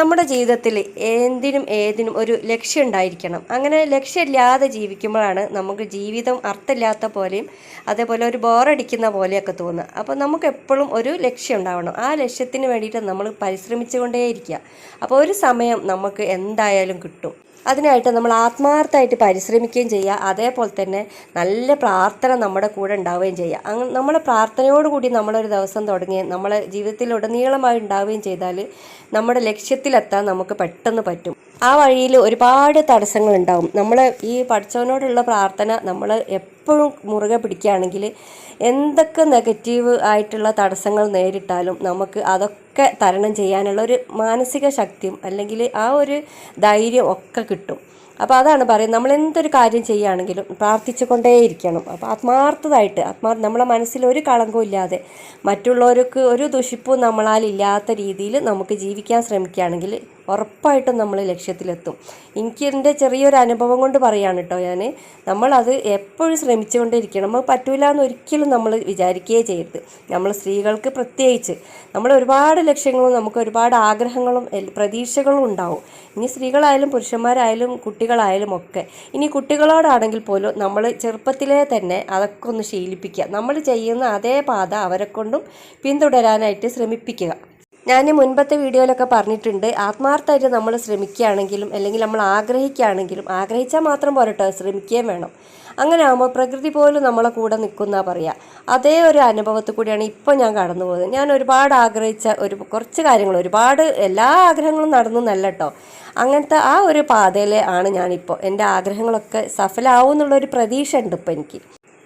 നമ്മുടെ ജീവിതത്തിൽ എന്തിനും ഏതിനും ഒരു ലക്ഷ്യം ഉണ്ടായിരിക്കണം. അങ്ങനെ ലക്ഷ്യമില്ലാതെ ജീവിക്കുമ്പോഴാണ് നമുക്ക് ജീവിതം അർത്ഥമില്ലാത്ത പോലെയും അതേപോലെ ഒരു ബോറടിക്കുന്ന പോലെയൊക്കെ തോന്നുക. അപ്പോൾ നമുക്ക് എപ്പോഴും ഒരു ലക്ഷ്യം ഉണ്ടാവണം. ആ ലക്ഷ്യത്തിന് വേണ്ടിയിട്ട് നമ്മൾ പരിശ്രമിച്ചുകൊണ്ടേയിരിക്കുക. അപ്പോൾ ഒരു സമയം നമുക്ക് എന്തായാലും കിട്ടും. അതിനായിട്ട് നമ്മൾ ആത്മാർത്ഥമായിട്ട് പരിശ്രമിക്കുകയും ചെയ്യുക. അതേപോലെ തന്നെ നല്ല പ്രാർത്ഥന നമ്മുടെ കൂടെ ഉണ്ടാവുകയും ചെയ്യുക. അങ്ങനെ നമ്മുടെ പ്രാർത്ഥനയോടുകൂടി നമ്മളൊരു ദിവസം തുടങ്ങി നമ്മളെ ജീവിതത്തിലുടനീളമായി ഉണ്ടാവുകയും ചെയ്താൽ നമ്മുടെ ലക്ഷ്യത്തിലെത്താൻ നമുക്ക് പെട്ടെന്ന് പറ്റും. ആ വഴിയിൽ ഒരുപാട് തടസ്സങ്ങൾ ഉണ്ടാകും നമ്മൾ ഈ പഠിച്ചവനോടുള്ള പ്രാർത്ഥന നമ്മൾ എപ്പോഴും മുറുകെ പിടിക്കുകയാണെങ്കിൽ എന്തൊക്കെ നെഗറ്റീവ് ആയിട്ടുള്ള തടസ്സങ്ങൾ നേരിട്ടാലും നമുക്ക് അതൊക്കെ തരണം ചെയ്യാനുള്ള ഒരു മാനസിക ശക്തിയും അല്ലെങ്കിൽ ആ ഒരു ധൈര്യം ഒക്കെ കിട്ടും. അപ്പോൾ അതാണ് പറയുന്നത്. നമ്മൾ എന്തൊരു കാര്യം ചെയ്യുകയാണെങ്കിലും പ്രാർത്ഥിച്ചു കൊണ്ടേയിരിക്കണം അപ്പോൾ ആത്മാർത്ഥമായിട്ട് ആത്മാർ നമ്മളെ മനസ്സിൽ ഒരു കളങ്കവും ഇല്ലാതെ മറ്റുള്ളവർക്ക് ഒരു ദുഷിപ്പും നമ്മളാൽ ഇല്ലാത്ത രീതിയിൽ നമുക്ക് ജീവിക്കാൻ ശ്രമിക്കുകയാണെങ്കിൽ ഉറപ്പായിട്ടും നമ്മൾ ലക്ഷ്യത്തിലെത്തും. എനിക്ക് എന്റെ ചെറിയൊരു അനുഭവം കൊണ്ട് പറയുകയാണ് കേട്ടോ ഞാൻ. നമ്മളത് എപ്പോഴും ശ്രമിച്ചുകൊണ്ടിരിക്കണം നമുക്ക് പറ്റൂല എന്ന് ഒരിക്കലും നമ്മൾ വിചാരിക്കുകയേ ചെയ്യരുത്. നമ്മൾ സ്ത്രീകൾക്ക് പ്രത്യേകിച്ച് നമ്മൾ ഒരുപാട് ലക്ഷ്യങ്ങളും നമുക്ക് ഒരുപാട് ആഗ്രഹങ്ങളും പ്രതീക്ഷകളും ഉണ്ടാവും. ഇനി സ്ത്രീകളായാലും പുരുഷന്മാരായാലും കുട്ടികളായാലും ഒക്കെ ഇനി കുട്ടികളോടാണെങ്കിൽ പോലും നമ്മൾ ചെറുപ്പത്തിലേ തന്നെ അതൊക്കെ ഒന്ന് ശീലിപ്പിക്കുക. നമ്മൾ ചെയ്യുന്ന അതേ പാത അവരെ കൊണ്ടും പിന്തുടരാനായിട്ട് ശ്രമിപ്പിക്കുക. ഞാൻ മുൻപത്തെ വീഡിയോയിലൊക്കെ പറഞ്ഞിട്ടുണ്ട് ആത്മാർത്ഥമായിട്ട് നമ്മൾ ശ്രമിക്കുകയാണെങ്കിലും അല്ലെങ്കിൽ നമ്മൾ ആഗ്രഹിക്കുകയാണെങ്കിലും ആഗ്രഹിച്ചാൽ മാത്രം പോരട്ടോ ശ്രമിക്കുകയും വേണം. അങ്ങനെ ആകുമ്പോൾ പ്രകൃതി പോലും നമ്മളെ കൂടെ നിൽക്കുന്ന പറയുക അതേ ഒരു അനുഭവത്തിൽ കൂടിയാണ് ഇപ്പോൾ ഞാൻ കടന്നു പോകുന്നത്. ഞാൻ ഒരുപാട് ആഗ്രഹിച്ച ഒരു കുറച്ച് കാര്യങ്ങൾ ഒരുപാട് എല്ലാ ആഗ്രഹങ്ങളും നടന്നു നല്ല കേട്ടോ അങ്ങനത്തെ ആ ഒരു പാതയിൽ ആണ് ഞാനിപ്പോൾ എന്റെ ആഗ്രഹങ്ങളൊക്കെ സഫലമാവും എന്നുള്ളൊരു പ്രതീക്ഷ ഉണ്ട് ഇപ്പോൾ എനിക്ക്.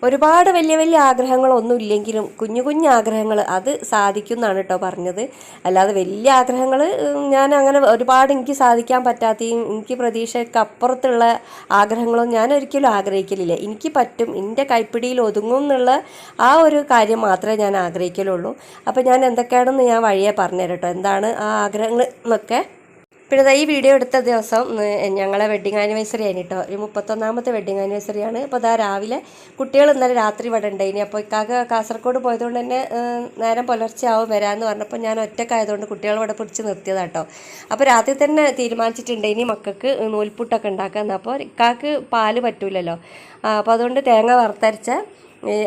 ഒരുപാട് വലിയ വലിയ ആഗ്രഹങ്ങളൊന്നും ഇല്ലെങ്കിലും കുഞ്ഞു കുഞ്ഞു ആഗ്രഹങ്ങൾ അത് സാധിക്കും എന്നാണ് കേട്ടോ പറഞ്ഞത്. അല്ലാതെ വലിയ ആഗ്രഹങ്ങൾ ഞാൻ അങ്ങനെ ഒരുപാട് എനിക്ക് സാധിക്കാൻ പറ്റാത്തയും എനിക്ക് പ്രതീക്ഷയ്ക്ക് അപ്പുറത്തുള്ള ആഗ്രഹങ്ങളൊന്നും ഞാൻ ഒരിക്കലും ആഗ്രഹിക്കലില്ല. എനിക്ക് പറ്റും എന്റെ കൈപ്പിടിയിൽ ഒതുങ്ങും എന്നുള്ള ആ ഒരു കാര്യം മാത്രമേ ഞാൻ ആഗ്രഹിക്കലുള്ളൂ. അപ്പോൾ ഞാൻ എന്തൊക്കെയാണെന്ന് ഞാൻ വഴിയെ പറഞ്ഞുതരാം കേട്ടോ. എന്താണ് ആ ആഗ്രഹങ്ങൾ എന്നൊക്കെ പിന്നെ ഈ വീഡിയോ എടുത്ത ദിവസം ഞങ്ങളെ വെഡിങ് ആനിവേഴ്സറി ആണ് കേട്ടോ ഒരു മുപ്പത്തൊന്നാമത്തെ വെഡിങ് ആനിവേഴ്സറിയാണ് അപ്പോൾ അതാ രാവിലെ കുട്ടികൾ ഇന്നലെ രാത്രി ഇവിടെ ഉണ്ടായിനി. അപ്പോൾ ഇക്കാക്ക് കാസർഗോഡ് പോയതുകൊണ്ട് തന്നെ നേരം പുലർച്ചെ ആവും വരാമെന്ന് പറഞ്ഞപ്പോൾ ഞാൻ ഒറ്റക്കായതുകൊണ്ട് കുട്ടികൾ ഇവിടെ പിടിച്ച് നിർത്തിയതാണ് കേട്ടോ അപ്പോൾ രാത്രി തന്നെ തീരുമാനിച്ചിട്ടുണ്ട് ഇനി മക്കൾക്ക് നൂൽപുട്ടൊക്കെ ഉണ്ടാക്കാമെന്ന് അപ്പോൾ ഇക്കാക്ക് പാൽ പറ്റൂലല്ലോ. അപ്പോൾ അതുകൊണ്ട് തേങ്ങ വറുത്തരച്ച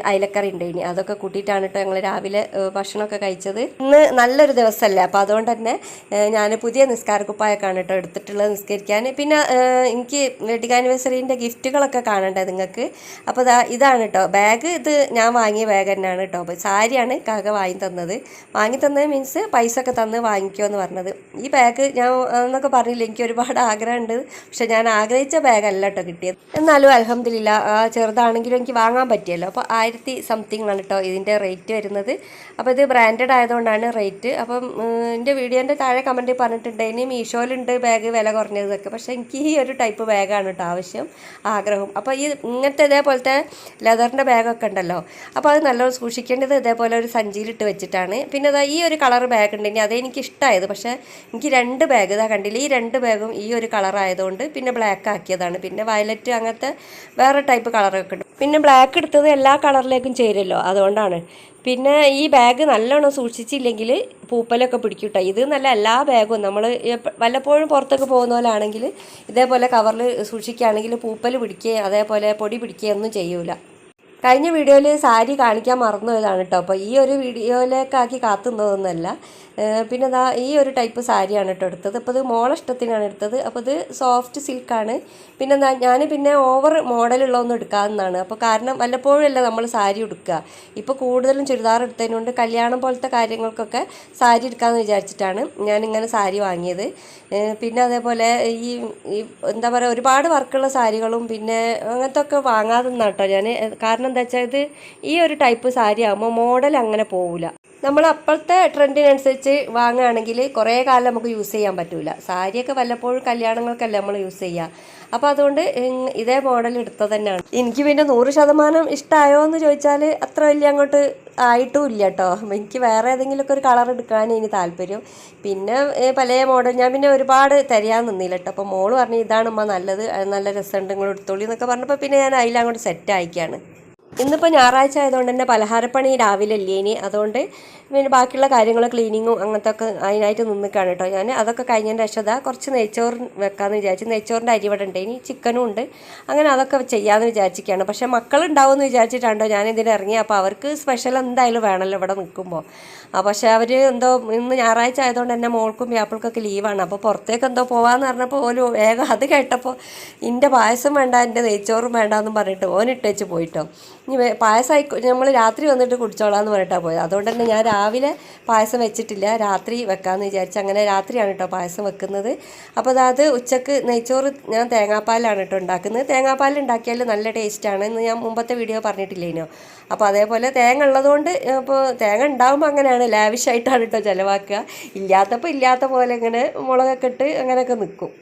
അയിലക്കറി ഉണ്ട് ഇനി അതൊക്കെ കൂട്ടിയിട്ടാണ് കേട്ടോ ഞങ്ങൾ രാവിലെ ഭക്ഷണമൊക്കെ കഴിച്ചത്. ഇന്ന് നല്ലൊരു ദിവസമല്ലേ അപ്പോൾ അതുകൊണ്ട് തന്നെ ഞാൻ പുതിയ നിസ്കാരക്കുപ്പായൊക്കെയാണ് കേട്ടോ എടുത്തിട്ടുള്ളത് നിസ്കരിക്കാൻ പിന്നെ എനിക്ക് വെഡിങ് ആനിവേഴ്സറീന്റെ ഗിഫ്റ്റുകളൊക്കെ കാണണ്ടേ നിങ്ങൾക്ക് അപ്പോൾ ഇതാ ഇതാണ് കേട്ടോ ബാഗ് ഇത് ഞാൻ വാങ്ങിയ ബാഗ് തന്നെയാണ് കേട്ടോ സാരിയാണ് കാക്ക വാങ്ങി തന്നത്. വാങ്ങി തന്നത് മീൻസ് പൈസ ഒക്കെ തന്ന് വാങ്ങിക്കുമെന്ന് പറഞ്ഞത്. ഈ ബാഗ് ഞാൻ എന്നൊക്കെ പറഞ്ഞില്ല എനിക്ക് ഒരുപാട് ആഗ്രഹമുണ്ട് പക്ഷെ ഞാൻ ആഗ്രഹിച്ച ബാഗല്ല കേട്ടോ കിട്ടിയത്. എന്നാലും അലഹമില്ല ചെറുതാണെങ്കിലും എനിക്ക് വാങ്ങാൻ പറ്റിയല്ലോ. അപ്പോൾ ആയിരത്തി സംതിങ് ആണ് കേട്ടോ ഇതിന്റെ റേറ്റ് വരുന്നത്. അപ്പോൾ ഇത് ബ്രാൻഡഡ് ആയതുകൊണ്ടാണ് റേറ്റ് അപ്പം എന്റെ വീഡിയോന്റെ താഴെ കമന്റിൽ പറഞ്ഞിട്ടുണ്ട് ഇനി മീഷോയിലുണ്ട് ബാഗ് വില കുറഞ്ഞതൊക്കെ. പക്ഷേ എനിക്ക് ഈ ഒരു ടൈപ്പ് ബാഗാണ് കേട്ടോ ആവശ്യം ആഗ്രഹം. അപ്പോൾ ഈ ഇങ്ങനത്തെ ഇതേപോലത്തെ ലെതറിന്റെ ബാഗൊക്കെ ഉണ്ടല്ലോ അപ്പോൾ അത് നല്ലോണം സൂക്ഷിക്കേണ്ടത് ഇതേപോലെ ഒരു സഞ്ചിയിലിട്ട് വെച്ചിട്ടാണ്. പിന്നെ അതാ ഈ ഒരു കളർ ബാഗ് ഉണ്ട് ഇനി അതേ എനിക്ക് ഇഷ്ടമായത്. പക്ഷേ എനിക്ക് രണ്ട് ബാഗ് ഇതാ കണ്ടില്ല ഈ രണ്ട് ബാഗും ഈ ഒരു കളർ ആയതുകൊണ്ട് പിന്നെ ബ്ലാക്ക് ആക്കിയതാണ്. പിന്നെ വയലറ്റ് അങ്ങനത്തെ വേറെ ടൈപ്പ് കളറൊക്കെ ഉണ്ട്. പിന്നെ ബ്ലാക്ക് എടുത്തത് കളറിലേക്കും ചേരുമല്ലോ അതുകൊണ്ടാണ്. പിന്നെ ഈ ബാഗ് നല്ലോണം സൂക്ഷിച്ചില്ലെങ്കിൽ പൂപ്പലൊക്കെ പിടിക്കും ഇത് നല്ല എല്ലാ ബാഗും നമ്മൾ വല്ലപ്പോഴും പുറത്തൊക്കെ പോകുന്ന പോലാണെങ്കിൽ ഇതേപോലെ കവറിൽ സൂക്ഷിക്കുകയാണെങ്കിൽ പൂപ്പൽ പിടിക്കുകയും അതേപോലെ പൊടി പിടിക്കുകയും ഒന്നും ചെയ്യൂല. കഴിഞ്ഞ വീഡിയോയിൽ സാരി കാണിക്കാൻ മറന്നുപോയതാണ് കേട്ടോ. അപ്പോൾ ഈ ഒരു വീഡിയോയിലേക്കാക്കി കാത്തുന്നതൊന്നുമല്ല പിന്നെ ദാ ഈ ഒരു ടൈപ്പ് സാരിയാണ് കേട്ടോ എടുത്തത്. അപ്പോൾ ഇത് മോളെ ഇഷ്ടത്തിനാണ് എടുത്തത്. അപ്പോൾ ഇത് സോഫ്റ്റ് സിൽക്കാണ്. പിന്നെ എന്താ ഞാൻ പിന്നെ ഓവർ മോഡലുള്ളതൊന്നും എടുക്കാമെന്നാണ് അപ്പോൾ കാരണം വല്ലപ്പോഴുമല്ല നമ്മൾ സാരി എടുക്കുക ഇപ്പോൾ കൂടുതലും ചുരിദാർ എടുത്തതിനുകൊണ്ട് കല്യാണം പോലത്തെ കാര്യങ്ങൾക്കൊക്കെ സാരി എടുക്കാമെന്ന് വിചാരിച്ചിട്ടാണ് ഞാനിങ്ങനെ സാരി വാങ്ങിയത്. പിന്നെ അതേപോലെ ഈ എന്താ പറയുക ഒരുപാട് വർക്കുള്ള സാരികളും പിന്നെ അങ്ങനത്തെ ഒക്കെ വാങ്ങാതെ കേട്ടോ ഞാൻ കാരണം എന്താ വെച്ചാൽ ഇത് ഈ ഒരു ടൈപ്പ് സാരി ആകുമ്പോൾ മോഡൽ അങ്ങനെ പോവില്ല നമ്മൾ അപ്പോഴത്തെ ട്രെൻഡിനനുസരിച്ച് വാങ്ങുകയാണെങ്കിൽ കുറേ കാലം നമുക്ക് യൂസ് ചെയ്യാൻ പറ്റില്ല സാരിയൊക്കെ വല്ലപ്പോഴും കല്യാണങ്ങൾക്കല്ലേ നമ്മൾ യൂസ് ചെയ്യുക അപ്പോൾ അതുകൊണ്ട് ഇതേ മോഡൽ എടുത്തത് തന്നെയാണ്. എനിക്ക് പിന്നെ നൂറ് ശതമാനം ഇഷ്ടമായോ എന്ന് ചോദിച്ചാൽ അത്ര വലിയ അങ്ങോട്ട് ആയിട്ടും ഇല്ല കേട്ടോ. എനിക്ക് വേറെ ഏതെങ്കിലുമൊക്കെ ഒരു കളർ എടുക്കാൻ ഇനി താല്പര്യം. പിന്നെ പല മോഡൽ ഞാൻ പിന്നെ ഒരുപാട് തരിയാൻ നിന്നില്ല കേട്ടോ. അപ്പോൾ മോൾ പറഞ്ഞു ഇതാണ് ഉമ്മ നല്ലത് നല്ല രസമുണ്ട് നിങ്ങൾ എടുത്തോളി എന്നൊക്കെ പറഞ്ഞപ്പോൾ പിന്നെ ഞാൻ അതിലങ്ങോട്ട് സെറ്റ് ആയിക്കാണ്. ഇന്നിപ്പോൾ ഞായറാഴ്ച ആയതുകൊണ്ട് തന്നെ പലഹാരപ്പണി രാവിലെ അല്ലേ ഇനി. അതുകൊണ്ട് പിന്നെ ബാക്കിയുള്ള കാര്യങ്ങൾ ക്ലീനിങ്ങും അങ്ങനത്തെ ഒക്കെ അതിനായിട്ട് നിന്നിക്കാണ് കേട്ടോ ഞാൻ അതൊക്കെ കഴിഞ്ഞതിന്റെ രക്ഷത കുറച്ച് നെയ്ച്ചോറ് വെക്കാമെന്ന് വിചാരിച്ചു. നെയ്ച്ചോറിന്റെ അരി ഇവിടെ ഉണ്ട്. ഇനി ചിക്കനും ഉണ്ട്. അങ്ങനെ അതൊക്കെ ചെയ്യാമെന്ന് വിചാരിച്ചിരിക്കുകയാണ് പക്ഷേ മക്കളുണ്ടാവുമെന്ന് വിചാരിച്ചിട്ടാണ്ടോ ഞാൻ ഇതിന് ഇറങ്ങി അപ്പോൾ അവർക്ക് സ്പെഷ്യൽ എന്തായാലും വേണമല്ലോ ഇവിടെ നിൽക്കുമ്പോൾ പക്ഷേ അവർ എന്തോ ഇന്ന് ഞായറാഴ്ച ആയതുകൊണ്ട് തന്നെ മോൾക്കും വ്യാപ്പിൾക്കൊക്കെ ലീവാണ്. അപ്പോൾ പുറത്തേക്ക് എന്തോ പോകാമെന്ന് പറഞ്ഞപ്പോൾ ഓൽ വേഗം അത് കേട്ടപ്പോൾ എന്റെ പായസം വേണ്ട എന്റെ നെയ്ച്ചോറും വേണ്ട എന്ന് പറഞ്ഞിട്ട് ഓൻ ഇട്ടേച്ച് പോയിട്ടോ. ഇനി പായസമായി നമ്മൾ രാത്രി വന്നിട്ട് കുടിച്ചോളാന്ന് പറഞ്ഞിട്ടാണ് പോയത്. അതുകൊണ്ട് തന്നെ ഞാൻ രാവിലെ പായസം വെച്ചിട്ടില്ല രാത്രി വെക്കാമെന്ന് വിചാരിച്ചു അങ്ങനെ രാത്രിയാണ് കേട്ടോ പായസം വെക്കുന്നത്. അപ്പോൾ അതായത് ഉച്ചയ്ക്ക് നെയ്ച്ചോറ് ഞാൻ തേങ്ങാപ്പാലാണ് കേട്ടോ ഉണ്ടാക്കുന്നത്. തേങ്ങാപ്പാൽ ഉണ്ടാക്കിയാൽ നല്ല ടേസ്റ്റാണ്. എന്ന് ഞാൻ മുമ്പത്തെ വീഡിയോ പറഞ്ഞിട്ടില്ലേനോ? അപ്പോൾ അതേപോലെ തേങ്ങ ഉള്ളതുകൊണ്ട് ഇപ്പോൾ തേങ്ങ ഉണ്ടാകുമ്പോൾ അങ്ങനെയാണ് ലാവിഷായിട്ടാണ് കേട്ടോ ചിലവാക്കുക. ഇല്ലാത്തപ്പോൾ ഇല്ലാത്ത പോലെ ഇങ്ങനെ മുളകൊക്കെ ഇട്ട് അങ്ങനെയൊക്കെ നിൽക്കും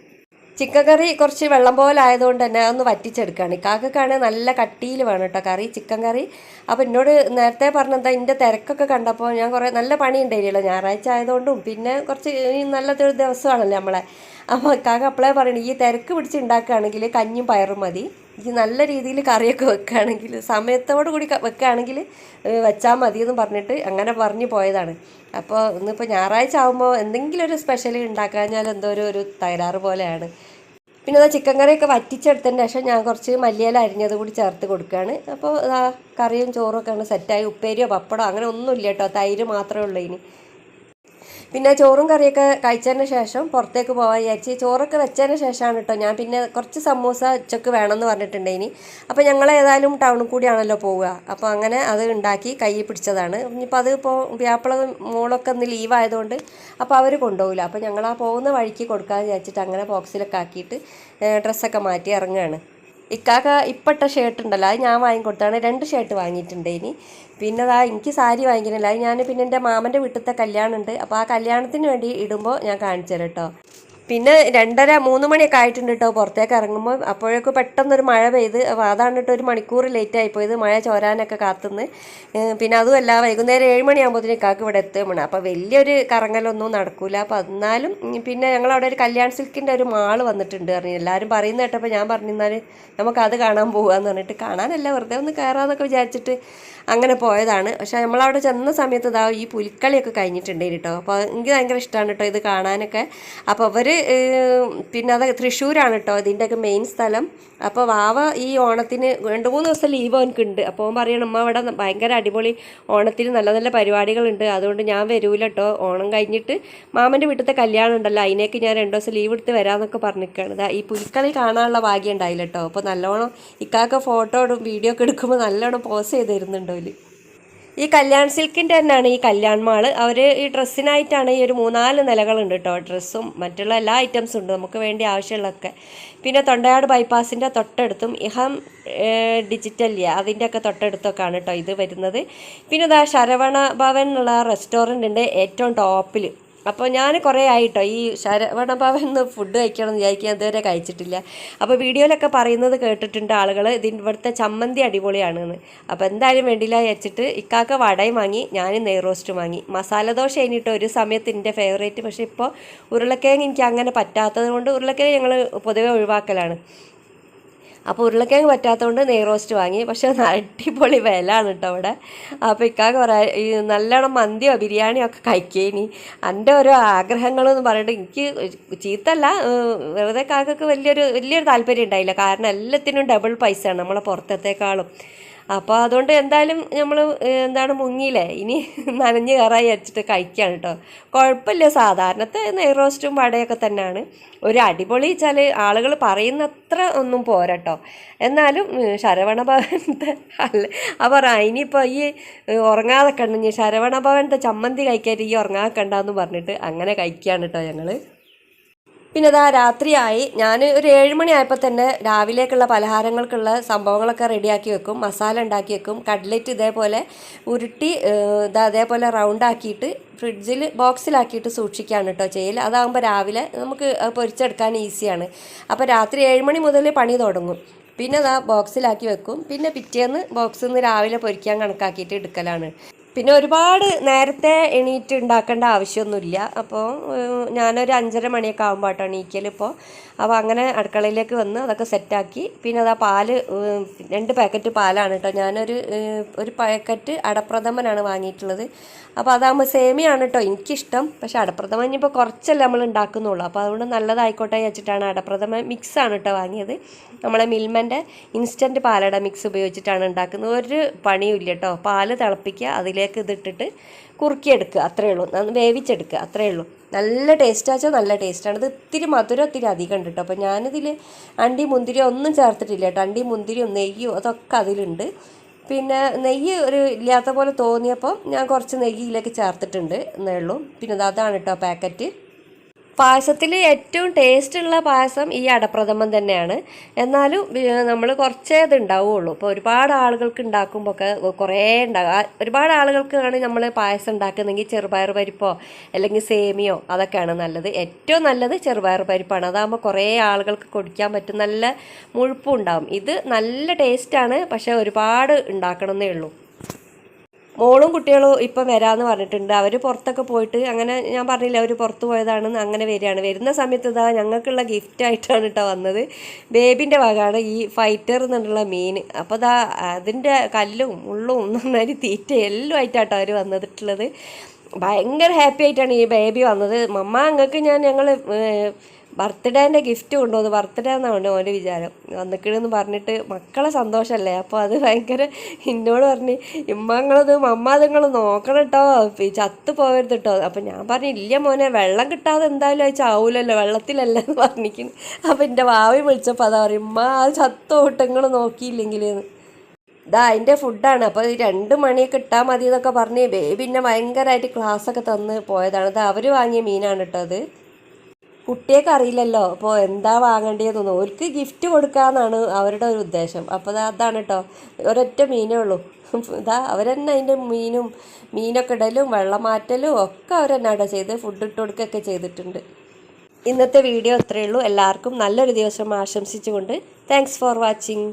ചിക്കൻ കറി കുറച്ച് വെള്ളം പോലെ ആയതുകൊണ്ട് തന്നെ അതൊന്ന് വറ്റിച്ചെടുക്കുകയാണ്. കാക്കക്കാണ് നല്ല കട്ടിയിൽ വേണം കേട്ടോ കറി ചിക്കൻ കറി അപ്പോൾ എന്നോട് നേരത്തെ പറഞ്ഞത് എന്റെ തിരക്കൊക്കെ കണ്ടപ്പോൾ ഞാൻ കുറേ നല്ല പണി ഉണ്ടായില്ലല്ലോ ഞായറാഴ്ച ആയതുകൊണ്ടും പിന്നെ കുറച്ച് നല്ല ദിവസമാണല്ലോ നമ്മളെ. അപ്പോൾ കാക്ക അപ്ലൈ പറയണേ ഈ തിരക്ക് പിടിച്ച് ഉണ്ടാക്കുകയാണെങ്കിൽ കഞ്ഞും പയറും മതി. ഈ നല്ല രീതിയിൽ കറിയൊക്കെ വെക്കുകയാണെങ്കിൽ സമയത്തോടു കൂടി വെക്കുകയാണെങ്കിൽ വെച്ചാൽ മതി എന്ന് പറഞ്ഞിട്ട് അങ്ങനെ പറഞ്ഞു പോയതാണ്. അപ്പോൾ ഇന്നിപ്പോൾ ഞായറാഴ്ച ആകുമ്പോൾ എന്തെങ്കിലും ഒരു സ്പെഷ്യൽ ഉണ്ടാക്കാഞ്ഞാൽ എന്തോ ഒരു ഒരു തകരാറ് പോലെയാണ്. പിന്നെ അതാ ചിക്കൻ കറിയൊക്കെ വറ്റിച്ചെടുത്തതിന് ശേഷം ഞാൻ കുറച്ച് മല്ലിയില അരിഞ്ഞത് കൂടി ചേർത്ത് കൊടുക്കുകയാണ് അപ്പോൾ കറിയും ചോറും ഒക്കെയാണ് സെറ്റായി ഉപ്പേരിയോ പപ്പടോ അങ്ങനെ ഒന്നുമില്ല കേട്ടോ. തൈര് മാത്രമേ ഉള്ളൂ ഇനി. പിന്നെ ചോറും കറിയൊക്കെ കഴിച്ചതിന് ശേഷം പുറത്തേക്ക് പോകാൻ വിചാരിച്ച് ചോറൊക്കെ വെച്ചതിന് ശേഷമാണ് കേട്ടോ ഞാൻ പിന്നെ കുറച്ച് സമൂസ ഉച്ചയ്ക്ക് വേണമെന്ന് പറഞ്ഞിട്ടുണ്ട് ഇനി. അപ്പോൾ ഞങ്ങൾ ഏതായാലും ടൗണിൽ കൂടിയാണല്ലോ പോവുക. അപ്പോൾ അങ്ങനെ അത് ഉണ്ടാക്കി കൈ പിടിച്ചതാണ്. ഇനിയിപ്പോൾ അത് ഇപ്പോൾ വ്യാപ്പള മോളൊക്കെ ഒന്ന് ലീവായതുകൊണ്ട് അപ്പോൾ അവർ കൊണ്ടുപോകില്ല അപ്പോൾ ഞങ്ങൾ ആ പോകുന്ന വഴിക്ക് കൊടുക്കാമെന്ന് വിചാരിച്ചിട്ട് അങ്ങനെ ബോക്സിലൊക്കെ ആക്കിയിട്ട് ഡ്രസ്സൊക്കെ മാറ്റി ഇറങ്ങുകയാണ്. ഇക്കാക്ക ഇപ്പട്ട ഷർട്ട് ഉണ്ടല്ലോ അത് ഞാൻ വാങ്ങിക്കൊടുത്താണ്. രണ്ട് ഷർട്ട് വാങ്ങിയിട്ടുണ്ട് ഇനി. പിന്നെ അതാ എനിക്ക് സാരി വാങ്ങിക്കുന്നില്ല അത് ഞാൻ പിന്നെ എന്റെ മാമന്റെ വീട്ടിലത്തെ കല്യാണം ഉണ്ട് അപ്പോൾ ആ കല്യാണത്തിന് വേണ്ടി ഇടുമ്പോൾ ഞാൻ കാണിച്ചു തരാം കേട്ടോ. പിന്നെ രണ്ടര മൂന്ന് മണിയൊക്കെ ആയിട്ടുണ്ട് കേട്ടോ പുറത്തേക്ക് ഇറങ്ങുമ്പോൾ അപ്പോഴേക്കും പെട്ടെന്നൊരു മഴ പെയ്ത് അതാണ് കേട്ടോ ഒരു മണിക്കൂർ ലേറ്റ് ആയിപ്പോയത് മഴ ചോരാനൊക്കെ കാത്തുനിന്ന് പിന്നെ അതുമല്ല വൈകുന്നേരം ഏഴ് മണിയാകുമ്പോഴത്തേന് കാക്ക് ഇവിടെ എത്തുകയാണ്. അപ്പോൾ വലിയൊരു കറങ്ങലൊന്നും നടക്കൂല. അപ്പോൾ എന്നാലും പിന്നെ ഞങ്ങളവിടെ ഒരു കല്യാൺ സിൽക്കിന്റെ ഒരു മാൾ വന്നിട്ടുണ്ട് പറഞ്ഞു. എല്ലാവരും പറയുന്ന കേട്ടപ്പോൾ ഞാൻ പറഞ്ഞിരുന്നാൽ നമുക്ക് അത് കാണാൻ പോകാമെന്ന് പറഞ്ഞിട്ട് കാണാനല്ല വെറുതെ ഒന്ന് കയറാമെന്നൊക്കെ വിചാരിച്ചിട്ട് അങ്ങനെ പോയതാണ്. പക്ഷേ നമ്മളവിടെ ചെന്ന സമയത്ത് ഇതാ ഈ പുലിക്കളിയൊക്കെ കഴിഞ്ഞിട്ടുണ്ട് കേട്ടോ അപ്പോൾ എനിക്ക് ഭയങ്കര ഇഷ്ടമാണ് കേട്ടോ ഇത് കാണാനൊക്കെ. അപ്പോൾ അവർ പിന്നെ അത് തൃശ്ശൂരാണ് കേട്ടോ ഇതിന്റെയൊക്കെ മെയിൻ സ്ഥലം. അപ്പോൾ വാവ ഈ ഓണത്തിന് രണ്ട് മൂന്ന് ദിവസം ലീവ് അവനക്കുണ്ട് അപ്പോൾ അവൻ പറയണം അമ്മ അവിടെ ഭയങ്കര അടിപൊളി ഓണത്തിന് നല്ല നല്ല പരിപാടികളുണ്ട്. അതുകൊണ്ട് ഞാൻ വരൂല കേട്ടോ ഓണം കഴിഞ്ഞിട്ട് മാമന്റെ വീട്ടിലത്തെ കല്യാണം ഉണ്ടല്ലോ. അതിനേക്ക് ഞാൻ രണ്ട് ദിവസം ലീവ് എടുത്ത് വരാമെന്നൊക്കെ പറഞ്ഞിരിക്കുകയാണ് ഈ പുലിക്കളി കാണാനുള്ള ഭാഗ്യം ഉണ്ടായില്ല കേട്ടോ അപ്പോൾ നല്ലോണം ഇക്കാക്ക ഫോട്ടോ ഇടും വീഡിയോ ഒക്കെ എടുക്കുമ്പോൾ നല്ലോണം പോസ് ചെയ്ത് തരുന്നുണ്ടോ ഈ കല്യാൺ സിൽക്കിന്റെ തന്നെയാണ് ഈ കല്യാൺ മാൾ. അവർ ഈ ഡ്രസ്സിനായിട്ടാണ് ഈ ഒരു മൂന്നാൽ നിലകളുണ്ട് കേട്ടോ ഡ്രസ്സും മറ്റുള്ള എല്ലാ ഐറ്റംസും ഉണ്ട് നമുക്ക് വേണ്ടി ആവശ്യമുള്ളതൊക്കെ. പിന്നെ തൊണ്ടയാട് ബൈപ്പാസിന്റെ തൊട്ടടുത്തും ഇഹം ഡിജിറ്റൽ ഡിജിറ്റലിയ അതിന്റെയൊക്കെ തൊട്ടടുത്തൊക്കെയാണ് കേട്ടോ ഇത് വരുന്നത്. പിന്നെ ഇതാ ശരവണ ഭവൻ എന്നുള്ള റെസ്റ്റോറന്റ് ഉണ്ട് ഏറ്റവും ടോപ്പിൽ അപ്പോൾ ഞാൻ കുറേ ആയിട്ടോ ഈ ശരവണ ഭവൻ എന്ന് ഫുഡ് കഴിക്കണം എന്ന് വിചാരിക്കാൻ ഇതുവരെ കഴിച്ചിട്ടില്ല. അപ്പോൾ വീഡിയോയിലൊക്കെ പറയുന്നത് കേട്ടിട്ടുണ്ട് ആളുകൾ ഇതിന്റെ ഇവിടുത്തെ ചമ്മന്തി അടിപൊളിയാണെന്ന്. അപ്പോൾ എന്തായാലും വേണ്ടില്ല വെച്ചിട്ട് ഇക്കാക്ക വടയും വാങ്ങി ഞാൻ നെയ്റോസ്റ്റ് വാങ്ങി. മസാല ദോശ കഴിഞ്ഞിട്ട് ഒരു സമയത്ത് എന്റെ ഫേവറേറ്റ് പക്ഷേ ഇപ്പോൾ ഉരുളക്കിഴങ്ങ് എനിക്ക് അങ്ങനെ പറ്റാത്തത് കൊണ്ട് ഉരുളക്കിഴങ്ങ് ഞങ്ങൾ പൊതുവെ ഒഴിവാക്കലാണ്. അപ്പോൾ ഉരുളക്കിഴങ്ങ് പറ്റാത്തതുകൊണ്ട് നെയ് റോസ്റ്റ് വാങ്ങി. പക്ഷേ അടിപൊളി വിലയാണ് കേട്ടോ അവിടെ. അപ്പോൾ ഇക്കാക്ക് പറയാ ഈ നല്ലോണം മന്തിയോ ബിരിയാണിയോ ഒക്കെ കഴിക്കേനി. എന്റെ ഓരോ ആഗ്രഹങ്ങൾ എന്ന് പറഞ്ഞിട്ട് എനിക്ക് ചീത്തല്ല വെറുതെ കാക്കൊക്കെ വലിയൊരു വലിയൊരു താല്പര്യം ഉണ്ടായില്ല. കാരണം എല്ലാത്തിനും ഡബിൾ പൈസയാണ് നമ്മളെ പുറത്തത്തേക്കാളും അപ്പോൾ അതുകൊണ്ട് എന്തായാലും നമ്മൾ എന്താണ് മുങ്ങിയില്ലേ? ഇനി നനഞ്ഞ് കയറായി അരച്ചിട്ട് കഴിക്കുകയാണ് കേട്ടോ കുഴപ്പമില്ല സാധാരണത്തെ നെയ് റോസ്റ്റും വടയൊക്കെ തന്നെയാണ്. ഒരു അടിപൊളി വെച്ചാൽ ആളുകൾ പറയുന്നത്ര ഒന്നും പോരട്ടോ എന്നാലും ശരവണ ഭവനത്തെ അല്ല അപ്പോൾ ഇനിയിപ്പോൾ ഈ ഉറങ്ങാതെ കണ്ടു ശരവണ ഭവനത്തെ ചമ്മന്തി കഴിക്കാൻ ഈ ഉറങ്ങാതെ കണ്ടെന്ന് പറഞ്ഞിട്ട് അങ്ങനെ കഴിക്കുകയാണ് കേട്ടോ ഞങ്ങൾ പിന്നെ ഇതാ രാത്രിയായി. ഞാൻ ഒരു ഏഴ് മണി ആയപ്പോൾ തന്നെ രാവിലേക്കുള്ള പലഹാരങ്ങൾക്കുള്ള സംഭവങ്ങളൊക്കെ റെഡിയാക്കി വെക്കും. മസാല ഉണ്ടാക്കി വെക്കും. കട്ട്ലറ്റ് ഇതേപോലെ ഉരുട്ടി ഇതാ അതേപോലെ റൗണ്ട് ആക്കിയിട്ട് ഫ്രിഡ്ജിൽ ബോക്സിലാക്കിയിട്ട് സൂക്ഷിക്കുകയാണ് കേട്ടോ ചെയ്യൽ അതാകുമ്പോൾ രാവിലെ നമുക്ക് പൊരിച്ചെടുക്കാൻ ഈസിയാണ്. അപ്പോൾ രാത്രി ഏഴ് മണി മുതൽ പണി തുടങ്ങും. പിന്നെ അതാ ബോക്സിലാക്കി വെക്കും. പിന്നെ പിറ്റേന്ന് ബോക്സിൽ നിന്ന് രാവിലെ പൊരിക്കാൻ കണക്കാക്കിയിട്ട് എടുക്കലാണ്. പിന്നെ ഒരുപാട് നേരത്തെ എണീറ്റ് ഉണ്ടാക്കേണ്ട ആവശ്യമൊന്നുമില്ല. അപ്പോൾ ഞാനൊരു അഞ്ചര മണിയൊക്കെ ആകുമ്പോഴാട്ടോ എണീക്കൽ ഇപ്പോൾ അപ്പോൾ അങ്ങനെ അടുക്കളയിലേക്ക് വന്ന് അതൊക്കെ സെറ്റാക്കി. പിന്നെ ആ പാൽ രണ്ട് പാക്കറ്റ് പാലാണ് കേട്ടോ ഞാനൊരു ഒരു പാക്കറ്റ് അടപ്രഥമനാണ് വാങ്ങിയിട്ടുള്ളത്. അപ്പോൾ അതാകുമ്പോൾ സേമിയാണ് കേട്ടോ എനിക്കിഷ്ടം. പക്ഷേ അടപ്രഥമൻ ഇനിയിപ്പോൾ കുറച്ചല്ലേ നമ്മൾ ഉണ്ടാക്കുന്നുള്ളൂ. അപ്പോൾ അതുകൊണ്ട് നല്ലതായിക്കോട്ടെ വെച്ചിട്ടാണ് അടപ്രഥമൻ മിക്സാണ് കേട്ടോ വാങ്ങിയത്. നമ്മളെ മിൽമന്റെ ഇൻസ്റ്റന്റ് പാലട മിക്സ് ഉപയോഗിച്ചിട്ടാണ് ഉണ്ടാക്കുന്നത്. ഒരു പണിയും ഇല്ല കേട്ടോ പാൽ തിളപ്പിക്കുക അതിലേക്ക് ഇതിട്ടിട്ട് കുറുക്കിയെടുക്കുക. അത്രയേ ഉള്ളൂ. വേവിച്ചെടുക്കുക. അത്രയേ ഉള്ളൂ. നല്ല ടേസ്റ്റാച്ചാൽ നല്ല ടേസ്റ്റാണ് ഇത് ഇത്തിരി മധുരം ഇത്തിരി അധികം ഉണ്ട് കേട്ടോ അപ്പോൾ ഞാനിതിൽ അണ്ടി മുന്തിരി ഒന്നും ചേർത്തിട്ടില്ല കേട്ടോ അണ്ടി മുന്തിരിയോ നെയ്യോ അതൊക്കെ അതിലുണ്ട്. പിന്നെ നെയ്യ് ഒരു ഇല്ലാത്ത പോലെ തോന്നിയപ്പോൾ ഞാൻ കുറച്ച് നെയ്യിലേക്ക് ചേർത്തിട്ടുണ്ട് എന്നേ ഉള്ളൂ. പിന്നെ അതാണ് കേട്ടോ പാക്കറ്റ് പായസത്തിൽ ഏറ്റവും ടേസ്റ്റ് ഉള്ള പായസം ഈ അടപ്രഥമൻ തന്നെയാണ്. എന്നാലും നമ്മൾ കുറച്ചേ ഇത് ഉണ്ടാവുകയുള്ളൂ ഇപ്പോൾ ഒരുപാട് ആളുകൾക്ക് ഉണ്ടാക്കുമ്പോൾ ഒക്കെ കുറേ ഉണ്ടാകും ഒരുപാട് ആളുകൾക്കാണ് നമ്മൾ പായസം ഉണ്ടാക്കുന്നതെങ്കിൽ ചെറുപയർ പരിപ്പോ അല്ലെങ്കിൽ സേമിയോ അതൊക്കെയാണ് നല്ലത്. ഏറ്റവും നല്ലത് ചെറുപയർ പരിപ്പാണ്. അതാകുമ്പോൾ കുറേ ആളുകൾക്ക് കുടിക്കാൻ പറ്റും. നല്ല മുഴുപ്പും ഉണ്ടാവും. ഇത് നല്ല ടേസ്റ്റാണ് പക്ഷേ ഒരുപാട് ഉണ്ടാക്കണമെന്നേ ഉള്ളൂ. മോളും കുട്ടികളും ഇപ്പം വരാമെന്ന് പറഞ്ഞിട്ടുണ്ട്. അവർ പുറത്തൊക്കെ പോയിട്ട് അങ്ങനെ ഞാൻ പറഞ്ഞില്ല അവർ പുറത്ത് പോയതാണെന്ന് അങ്ങനെ വരികയാണ്. വരുന്ന സമയത്ത് ഇതാ ഞങ്ങൾക്കുള്ള ഗിഫ്റ്റായിട്ടാണ് കേട്ടോ വന്നത്. ബേബിന്റെ വകയാണ് ഈ ഫൈറ്റർ എന്നുള്ള മീൻ. അപ്പോൾ ഇതാ അതിന്റെ കല്ലും മുള്ളും നന്നായി തീറ്റ എല്ലാം ആയിട്ടാട്ടോ അവർ വന്നിട്ടുള്ളത്. ഭയങ്കര ഹാപ്പി ആയിട്ടാണ് ഈ ബേബി വന്നത്. മമ്മ അങ്ങക്ക് ഞാൻ ഞങ്ങൾ ബർത്ത്ഡേന്റെ ഗിഫ്റ്റ് കൊണ്ടുവന്നു. ബർത്ത്ഡേ എന്നാണ് ഓന്റെ വിചാരം. വന്നിക്കണെന്ന് പറഞ്ഞിട്ട് മക്കളെ സന്തോഷമല്ലേ അപ്പോൾ അത് ഭയങ്കര എന്നോട് പറഞ്ഞ് ഇമ്മങ്ങളത് മമ്മ നോക്കണം കേട്ടോ ചത്ത് പോകരുത് കേട്ടോ അപ്പം ഞാൻ പറഞ്ഞു ഇല്ല മോനെ വെള്ളം കിട്ടാതെ എന്തായാലും അത് ചാവൂലല്ലോ. വെള്ളത്തിലല്ല എന്ന് പറഞ്ഞിരിക്കുന്നു. അപ്പം എന്റെ വാവി വിളിച്ചപ്പോൾ അതാ പറയും ഇമ്മ അത് ചത്തോട്ട് നിങ്ങൾ നോക്കിയില്ലെങ്കിൽ ഇതാ അതിന്റെ ഫുഡാണ്. അപ്പോൾ രണ്ട് മണിയൊക്കെ ഇട്ടാൽ മതി എന്നൊക്കെ പറഞ്ഞ് ബേബിന്നെ ഭയങ്കരമായിട്ട് ക്ലാസ്സൊക്കെ തന്ന് പോയതാണ്. ഇത് അവർ വാങ്ങിയ മീനാണ് കേട്ടോ അത്. കുട്ടിയൊക്കെ അറിയില്ലല്ലോ. അപ്പോൾ എന്താ വാങ്ങേണ്ടതെന്ന് ഓർക്ക് ഗിഫ്റ്റ് കൊടുക്കാന്നാണ് അവരുടെ ഒരു ഉദ്ദേശം. അപ്പോൾ അതാണ് കേട്ടോ ഒരൊറ്റ മീനേ ഉള്ളൂ. ഇതാ അവരെന്നെ അതിന്റെ മീനും മീനൊക്കെ ഇടലും വെള്ളം മാറ്റലും ഒക്കെ അവരെന്നെ അവിടെ ചെയ്ത് ഫുഡ് ഇട്ട് കൊടുക്കുകയൊക്കെ ചെയ്തിട്ടുണ്ട്. ഇന്നത്തെ വീഡിയോ അത്രയേ ഉള്ളൂ. എല്ലാവർക്കും നല്ലൊരു ദിവസം ആശംസിച്ചുകൊണ്ട് താങ്ക്സ് ഫോർ വാച്ചിങ്